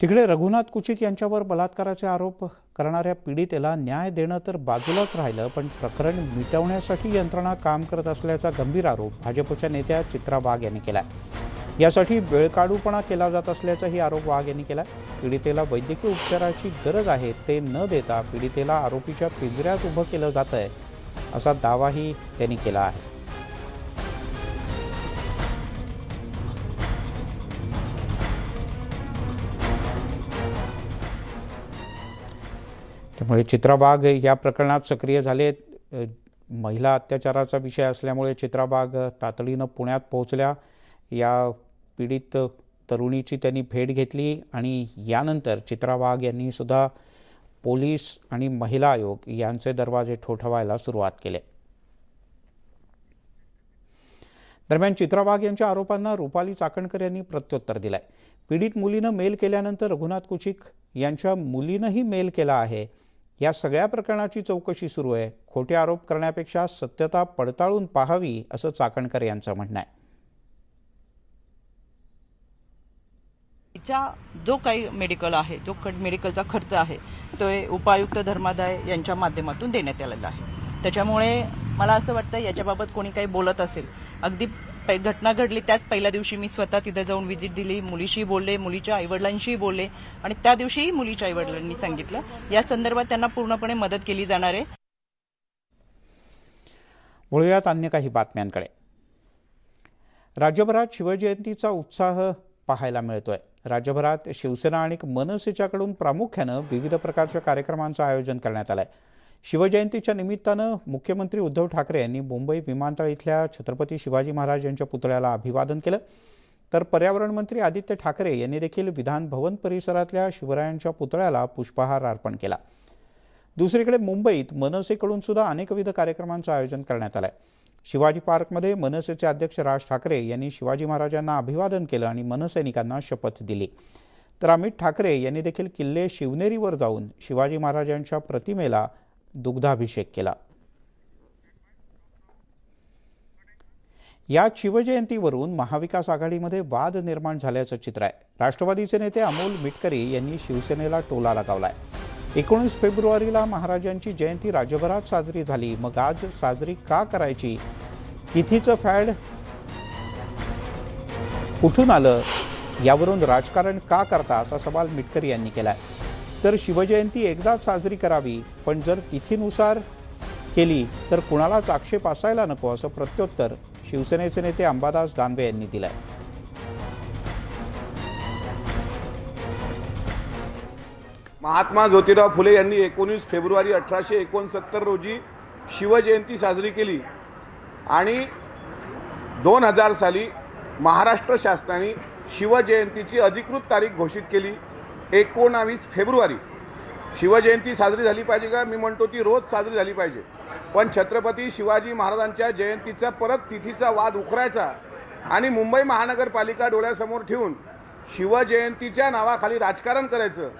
तिकडे रघुनाथ कुचित यांच्यावर बलात्काराचे आरोप करणाऱ्या पीडितेला न्याय देणं तर बाजूलाच राहिलं पण प्रकरण मिटवण्यासाठी यंत्रणा काम करत असल्याचा गंभीर आरोप भाजपच्या नेत्या चित्रा वाघ यांनी केला यासाठी बेळकाडूपणा केला जात असल्याचाही आरोप वाघ यांनी केला पीडितेला वैद्यकीय उपचाराची गरज आहे ते न देता पीडितेला आरोपीच्या पिंजऱ्यात उभं केलं जात आहे असा दावाही त्यांनी केला आहे. त्यामुळे चित्रा वाघ या प्रकरणात सक्रिय झाले. महिला अत्याचाराचा विषय असल्यामुळे चित्रा वाघ तातडीनं पुण्यात पोहोचल्या. या पीडित तरुणीची त्यांनी भेट घेतली आणि यानंतर चित्रा वाघ यांनी सुद्धा पोलीस आणि महिला आयोग यांचे दरवाजे ठोठवायला सुरुवात केले. दरम्यान चित्रा वाघ यांच्या आरोपांना रुपाली चाकणकर यांनी प्रत्युत्तर दिलंय. पीडित मुलीनं मेल केल्यानंतर रघुनाथ कुचिक यांच्या मुलीनंही मेल केला आहे. या सगळ्या प्रकरणाची चौकशी सुरू आहे. खोटे आरोप करण्यापेक्षा सत्यता पडताळून पाहावी असं चाकणकर यांचं म्हणणं आहे. तिचा जो काही मेडिकल आहे जो मेडिकलचा खर्च आहे तो हे उपायुक्त धर्मादाय यांच्या माध्यमातून देण्यात आलेला आहे. त्याच्यामुळे मला असं वाटतं याच्याबाबत कोणी काही बोलत असेल अगदी घटना घडली त्याच पहिल्या दिवशी मी स्वतः तिथे जाऊन व्हिजिट दिली. मुलीशी बोलले मुलीच्या आईवडिलांशी बोलले आणि त्या दिवशीही मुलीच्या आईवडिलांनी सांगितलं. या संदर्भात त्यांना पूर्णपणे मदत केली जाणार आहे. वळूयात अन्य काही बातम्यांकडे. राज्यभरात शिवजयंतीचा उत्साह पाहायला मिळतोय. राज्यभरात शिवसेना आणि मनसेच्याकडून प्रामुख्यानं विविध प्रकारच्या कार्यक्रमांचं आयोजन करण्यात आलंय. शिवजयंतीच्या निमित्तानं मुख्यमंत्री उद्धव ठाकरे यांनी मुंबई विमानतळ इथल्या छत्रपती शिवाजी महाराज यांच्या पुतळ्याला अभिवादन केलं. तर पर्यावरण मंत्री आदित्य ठाकरे यांनी देखील विधान भवन परिसरातल्या शिवरायांच्या पुतळ्याला पुष्पहार अर्पण केला. दुसरीकडे मुंबईत मनसेकडून सुद्धा अनेकविध कार्यक्रमांचं आयोजन करण्यात आलंय. शिवाजी पार्कमध्ये मनसेचे अध्यक्ष राज ठाकरे यांनी शिवाजी महाराजांना अभिवादन केलं आणि मनसैनिकांना शपथ दिली. तर अमित ठाकरे यांनी देखील किल्ले शिवनेरीवर जाऊन शिवाजी महाराजांच्या प्रतिमेला दुग्धाभिषेक केला. या शिवजयंतीवरून महाविकास आघाडीमध्ये वाद निर्माण झाल्याचं चित्र आहे. राष्ट्रवादीचे नेते अमोल मिटकरी यांनी शिवसेनेला टोला लगावलाय. एकोणीस फेब्रुवारीला महाराजांची जयंती राज्यभरात साजरी झाली. मग आज साजरी का करायची? तिथीचं फॅड कुठून आलं? यावरून राजकारण का करता? असा सवाल मिटकरी यांनी केला आहे तर शिवजयंती एकदाच साजरी करावी. पण जर तिथीनुसार केली तर कुणालाच आक्षेप असायला नको असं प्रत्युत्तर शिवसेनेचे नेते अंबादास दानवे यांनी दिलंय. महात्मा ज्योतिराव फुले यांनी एकोणीस फेब्रुवारी अठराशे एकोणसत्तर रोजी शिवजयंती साजरी केली आणि दोन हजार साली महाराष्ट्र शासनाने शिवजयंतीची अधिकृत तारीख घोषित केली. एकोणावीस फेब्रुवारी. शिवजयंती साजरी झाली पाहिजे का? मी म्हणतो ती रोज साजरी झाली पाहिजे. पण छत्रपती शिवाजी महाराजांच्या जयंतीचा परत तिथीचा वाद उखरायचा आणि मुंबई महानगरपालिका डोळ्यासमोर ठेवून शिवजयंतीच्या नावाखाली राजकारण करायचं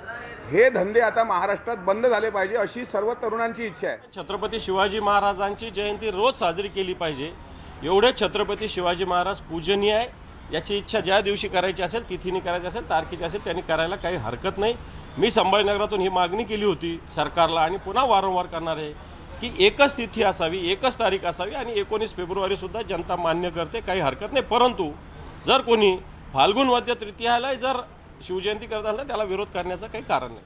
हे धंदे आता महाराष्ट्रात बंद झाले पाहिजे अशी सर्व तरुणांची इच्छा आहे. छत्रपती शिवाजी महाराजांची जयंती रोज साजरी केली पाहिजे. एवढे छत्रपती शिवाजी महाराज पूजनीय आहे. याची इच्छा ज्या दिवशी करायची असेल तिथीने करायची असेल तारखेची असेल त्यांनी करायला काही हरकत नाही. मी संभाजीनगरातून ही मागणी केली होती सरकारला आणि पुन्हा वारंवार करणार आहे की एकच तिथी असावी एकच तारीख असावी आणि एकोणीस फेब्रुवारीसुद्धा जनता मान्य करते काही हरकत नाही. परंतु जर कोणी फाल्गुन वद्य तृतीयाला जर शिवजयंती करत असेल त्याला विरोध करण्याचं काही कारण नाही.